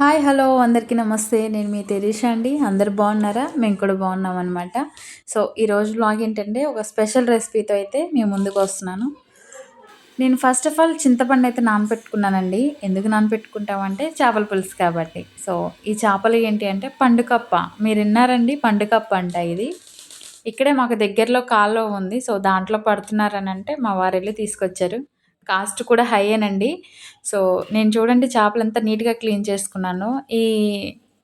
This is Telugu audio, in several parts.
హాయ్ హలో అందరికీ నమస్తే. నేను మీ తెరీష అండి. అందరు బాగున్నారా? మేము కూడా బాగున్నాం అనమాట సో ఈరోజు బ్లాగ్ ఏంటంటే ఒక స్పెషల్ రెసిపీతో అయితే మేము ముందుకు వస్తున్నాను. నేను ఫస్ట్ ఆఫ్ ఆల్ చింతపండు అయితే నానపెట్టుకున్నానండి. ఎందుకు నానపెట్టుకుంటామంటే చేపల పులుసు కాబట్టి. సో ఈ చేపలు ఏంటి అంటే పండుకప్ప మీరు విన్నారండి? పండుకప్ప అంట ఇది. ఇక్కడే మాకు దగ్గరలో కాలువ ఉంది. సో దాంట్లో పడుతున్నారని అంటే మా వారు వెళ్ళి తీసుకొచ్చారు. కాస్ట్ కూడా హైయేనండి. సో నేను చూడండి చేపలంతా నీట్గా క్లీన్ చేసుకున్నాను. ఈ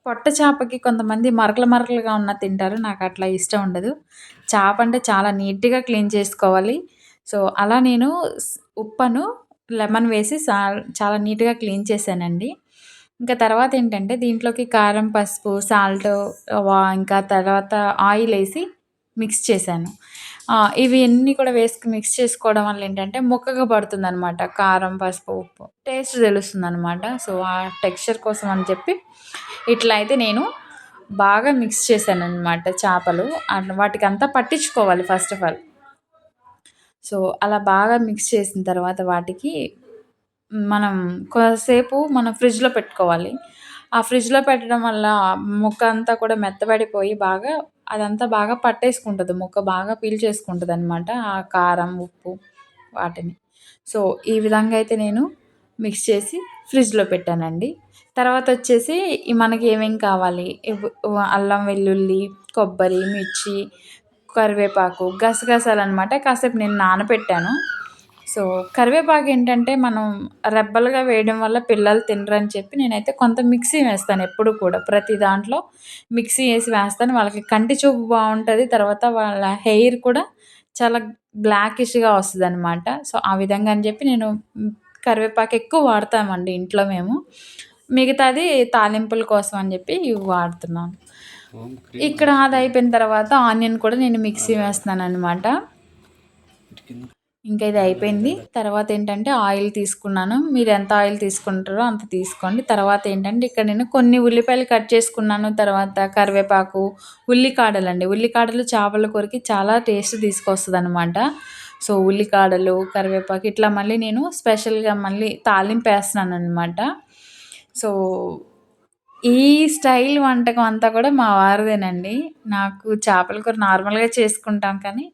పొట్ట చేపకి కొంతమంది మరకలు మరకలుగా ఉన్న తింటారు. నాకు అట్లా ఇష్టం ఉండదు. చేప అంటే చాలా నీట్గా క్లీన్ చేసుకోవాలి. సో అలా నేను ఉప్పను లెమన్ వేసి చాలా నీట్గా క్లీన్ చేశానండి. ఇంకా తర్వాత ఏంటంటే దీంట్లోకి కారం పసుపు సాల్ట్ ఇంకా తర్వాత ఆయిల్ వేసి మిక్స్ చేశాను. ఇవి అన్నీ కూడా వేసుకు మిక్స్ చేసుకోవడం వల్ల ఏంటంటే ముక్కగా పడుతుంది అనమాట కారం పసుపు ఉప్పు. టేస్ట్ తెలుస్తుంది అనమాట సో ఆ టెక్స్చర్ కోసం అని చెప్పి ఇట్లా అయితే నేను బాగా మిక్స్ చేశాను అనమాట చేపలు వాటికి అంతా పట్టించుకోవాలి ఫస్ట్ ఆఫ్ ఆల్ సో అలా బాగా మిక్స్ చేసిన తర్వాత వాటికి మనం కొంతసేపు మనం ఫ్రిడ్జ్లో పెట్టుకోవాలి. ఆ ఫ్రిడ్జ్లో పెట్టడం వల్ల ముక్క అంతా కూడా మెత్తబడిపోయి బాగా అదంతా బాగా పట్టేసుకుంటుంది ముక్క బాగా పీల్చేసుకుంటుంది అనమాట ఆ కారం ఉప్పు వాటిని. సో ఈ విధంగా అయితే నేను మిక్స్ చేసి ఫ్రిడ్జ్లో పెట్టానండి. తర్వాత వచ్చేసి మనకి ఏమేమి కావాలి? అల్లం వెల్లుల్లి కొబ్బరి మిర్చి కరివేపాకు గసగసాలు అనమాట కాసేపు నేను నానబెట్టాను సో కరివేపాకు ఏంటంటే మనం రెబ్బలుగా వేయడం వల్ల పిల్లలు తినరని చెప్పి నేనైతే కొంత మిక్సీ వేస్తాను ఎప్పుడు కూడా. ప్రతి దాంట్లో మిక్సీ వేసి వేస్తాను. వాళ్ళకి కంటి చూపు బాగుంటుంది. తర్వాత వాళ్ళ హెయిర్ కూడా చాలా బ్లాకిష్గా వస్తుంది అనమాట సో ఆ విధంగా అని చెప్పి నేను కరివేపాకు ఎక్కువ వాడతామండి ఇంట్లో మేము. మిగతాది తాలింపుల కోసం అని చెప్పి ఇవి వాడుతున్నాను ఇక్కడ అది అయిపోయిన తర్వాత ఆనియన్ కూడా నేను మిక్సీ వేస్తున్నాను అనమాట ఇంకా ఇది అయిపోయింది. తర్వాత ఏంటంటే ఆయిల్ తీసుకున్నాను. మీరు ఎంత ఆయిల్ తీసుకుంటారో అంత తీసుకోండి. తర్వాత ఏంటంటే ఇక్కడ నేను కొన్ని ఉల్లిపాయలు కట్ చేసుకున్నాను. తర్వాత కరివేపాకు ఉల్లికాడలు అండి ఉల్లికాడలు చేపల కూరకి చాలా టేస్ట్ తీసుకొస్తుంది అనమాట సో ఉల్లికాడలు కరివేపాకు ఇట్లా మళ్ళీ నేను స్పెషల్గా మళ్ళీ తాలింపు వేస్తున్నాను అనమాట సో ఈ స్టైల్ వంటకం అంతా కూడా మా వారిదేనండి. నాకు చేపల కూర నార్మల్గా చేసుకుంటాం కానీ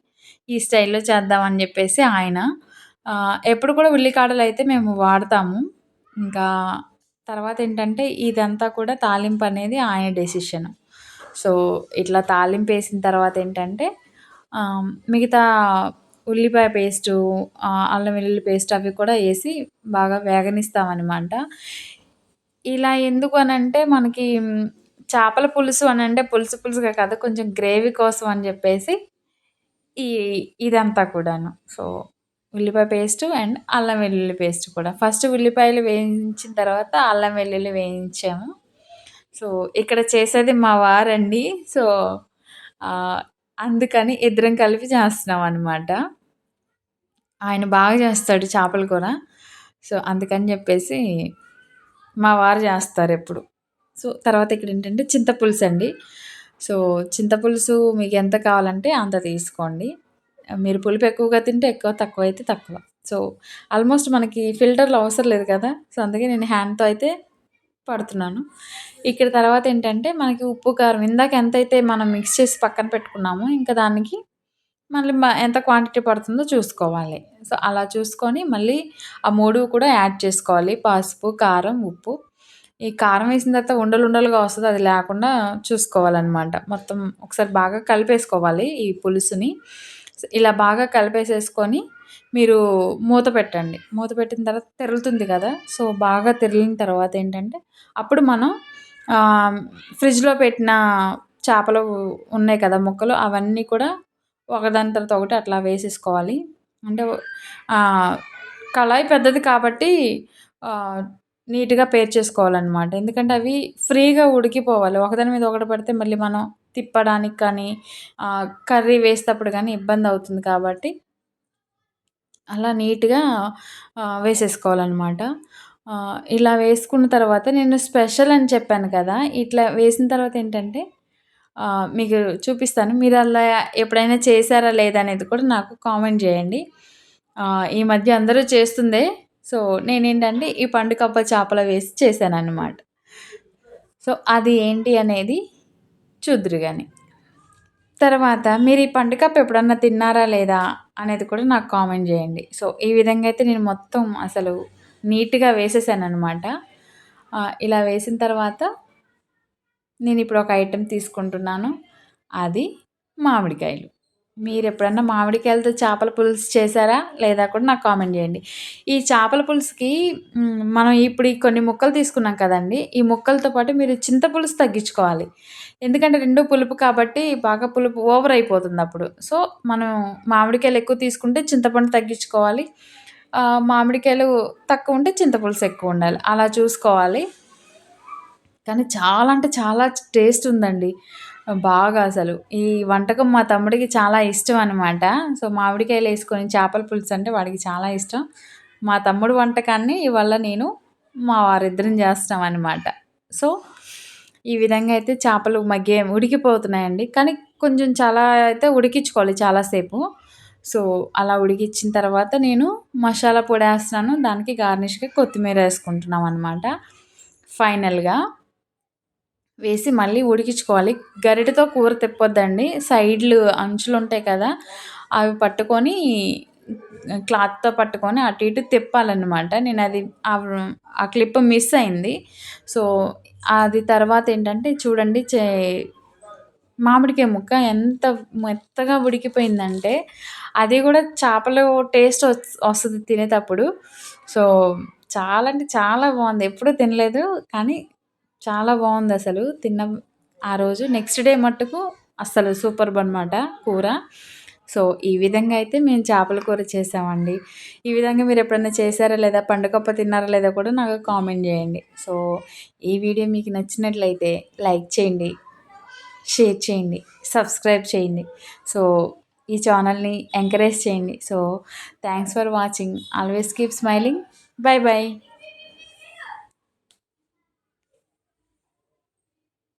ఈ స్టైల్లో చేద్దామని చెప్పేసి ఆయన. ఎప్పుడు కూడా ఉల్లికాడలు అయితే మేము వాడతాము. ఇంకా తర్వాత ఏంటంటే ఇదంతా కూడా తాలింపు అనేది ఆయన డెసిషన్. సో ఇట్లా తాలింపు వేసిన తర్వాత ఏంటంటే మిగతా ఉల్లిపాయ పేస్టు అల్లం వెల్లుల్లి పేస్ట్ అవి కూడా వేసి బాగా వేగనిస్తామన్నమాట. ఇలా ఎందుకు అని అంటే మనకి చేపల పులుసు అని అంటే పులుసు పులుసుగా కదా కొంచెం గ్రేవీ కోసం అని చెప్పేసి ఈ ఇదంతా కూడాను. సో ఉల్లిపాయ పేస్ట్ అండ్ అల్లం వెల్లుల్లి పేస్ట్ కూడా. ఫస్ట్ ఉల్లిపాయలు వేయించిన తర్వాత అల్లం వెల్లుల్లి వేయించాము. సో ఇక్కడ చేసేది మా వారండి. సో అందుకని ఇద్దరం కలిపి చేస్తున్నాం అనమాట ఆయన బాగా చేస్తాడు చేపల కూర. సో అందుకని చెప్పేసి మా వారు చేస్తారు ఎప్పుడు. సో తర్వాత ఇక్కడ ఏంటంటే చింతపులుసు అండి. సో చింతపులుసు మీకు ఎంత కావాలంటే అంత తీసుకోండి. మీరు పులుపు ఎక్కువగా తింటే ఎక్కువ తక్కువ అయితే తక్కువ. సో ఆల్మోస్ట్ మనకి ఫిల్టర్లు అవసరం లేదు కదా. సో అందుకే నేను హ్యాండ్తో అయితే పడుతున్నాను. ఇక్కడ తర్వాత ఏంటంటే మనకి ఉప్పు కారం ఇందాక ఎంతైతే మనం మిక్స్ చేసి పక్కన పెట్టుకున్నామో ఇంకా దానికి మళ్ళీ ఎంత క్వాంటిటీ పడుతుందో చూసుకోవాలి. సో అలా చూసుకొని మళ్ళీ ఆ మూడు కూడా యాడ్ చేసుకోవాలి. పసుపు కారం ఉప్పు. ఈ కారం వేసిన తర్వాత ఉండలు ఉండలుగా వస్తుంది అది లేకుండా చూసుకోవాలన్నమాట. మొత్తం ఒకసారి బాగా కలిపేసుకోవాలి ఈ పులుసుని. ఇలా బాగా కలిపేసేసుకొని మీరు మూత పెట్టండి. మూత పెట్టిన తర్వాత తెరులుతుంది కదా సో బాగా తెరిలిన తర్వాత ఏంటంటే అప్పుడు మనం ఫ్రిడ్జ్లో పెట్టిన చేపలు ఉన్నాయి కదా ముక్కలు అవన్నీ కూడా ఒకదాని తర్వాత ఒకటి అట్లా వేసేసుకోవాలి. అంటే కళాయి పెద్దది కాబట్టి నీట్గా పేర్చేసుకోవాలన్నమాట ఎందుకంటే అవి ఫ్రీగా ఉడికిపోవాలి. ఒకదాని మీద ఒకటి పడితే మళ్ళీ మనం తిప్పడానికి కానీ కర్రీ వేసేటప్పుడు కానీ ఇబ్బంది అవుతుంది కాబట్టి అలా నీట్గా వేసేసుకోవాలన్నమాట. ఇలా వేసుకున్న తర్వాత నేను స్పెషల్ అని చెప్పాను కదా ఇట్లా వేసిన తర్వాత ఏంటంటే మీకు చూపిస్తాను. మీరు అలా ఎప్పుడైనా చేశారా లేదా అనేది కూడా నాకు కామెంట్ చేయండి. ఈ మధ్య అందరూ చేస్తుందే సో నేనేంటంటే ఈ పండుకప్ప చేపల వేసి చేశానన్నమాట. సో అది ఏంటి అనేది చూద్దురు కానీ తర్వాత మీరు ఈ పండుకప్పు ఎప్పుడన్నా తిన్నారా లేదా అనేది కూడా నాకు కామెంట్ చేయండి. సో ఈ విధంగా అయితే నేను మొత్తం అసలు నీట్గా వేసేసాను అనమాట ఇలా వేసిన తర్వాత నేను ఇప్పుడు ఒక ఐటెం తీసుకుంటున్నాను. అది మామిడికాయలు. మీరు ఎప్పుడన్నా మామిడికాయలతో చేపల పులుసు చేశారా? లేదా కూడా నాకు కామెంట్ చేయండి. ఈ చేపల పులుసుకి మనం ఇప్పుడు కొన్ని ముక్కలు తీసుకున్నాం కదండి. ఈ ముక్కలతో పాటు మీరు చింతపులుసు తగ్గించుకోవాలి. ఎందుకంటే రెండు పులుపు కాబట్టి బాగా పులుపు ఓవర్ అయిపోతుంది అప్పుడు. సో మనం మామిడికాయలు ఎక్కువ తీసుకుంటే చింతపండు తగ్గించుకోవాలి. మామిడికాయలు తక్కువ ఉంటే చింతపులుసు ఎక్కువ ఉండాలి. అలా చూసుకోవాలి. కానీ చాలా అంటే చాలా టేస్ట్ ఉందండి. బాగా అసలు. ఈ వంటకం మా తమ్ముడికి చాలా ఇష్టం అనమాట సో మామిడికాయలు వేసుకొని చేపల పులుసు అంటే వాడికి చాలా ఇష్టం. మా తమ్ముడు వంటకాన్ని ఇవాళ నేను మా వారిద్దరం చేస్తాం అనమాట సో ఈ విధంగా అయితే చేపలు మగ్గే ఉడికిపోతున్నాయండి. కానీ కొంచెం చాలా అయితే ఉడికించుకోవాలి చాలాసేపు. సో అలా ఉడికిచ్చిన తర్వాత నేను మసాలా పొడి వేస్తున్నాను. దానికి గార్నిష్గా కొత్తిమీర వేసుకుంటున్నాం అనమాట ఫైనల్గా వేసి మళ్ళీ ఉడికించుకోవాలి. గరిటెతో కూర తిప్పొద్దండి. సైడ్లు అంచులు ఉంటాయి కదా అవి పట్టుకొని క్లాత్తో పట్టుకొని అటు ఇటు తిప్పాలన్నమాట. నేను అది ఆ క్లిప్ మిస్ అయింది. సో అది తర్వాత ఏంటంటే చూడండి చే మామిడికాయ ముక్క ఎంత మెత్తగా ఉడికిపోయిందంటే అది కూడా చేపలు టేస్ట్ వస్తుంది తినేటప్పుడు. సో చాలా అంటే చాలా బాగుంది. ఎప్పుడూ తినలేదు కానీ చాలా బాగుంది అసలు. తిన్న ఆ రోజు. నెక్స్ట్ డే మట్టుకు అస్సలు సూపర్ అనమాట కూర. సో ఈ విధంగా అయితే మేము చేపల కూర చేసామండి. ఈ విధంగా మీరు ఎప్పుడైనా చేశారా లేదా పండుగప్ప తిన్నారా లేదా కూడా నాకు కామెంట్ చేయండి. సో ఈ వీడియో మీకు నచ్చినట్లయితే లైక్ చేయండి షేర్ చేయండి సబ్స్క్రైబ్ చేయండి. సో ఈ ఛానల్ని ఎంకరేజ్ చేయండి. So thanks for watching. Always keep smiling bye bye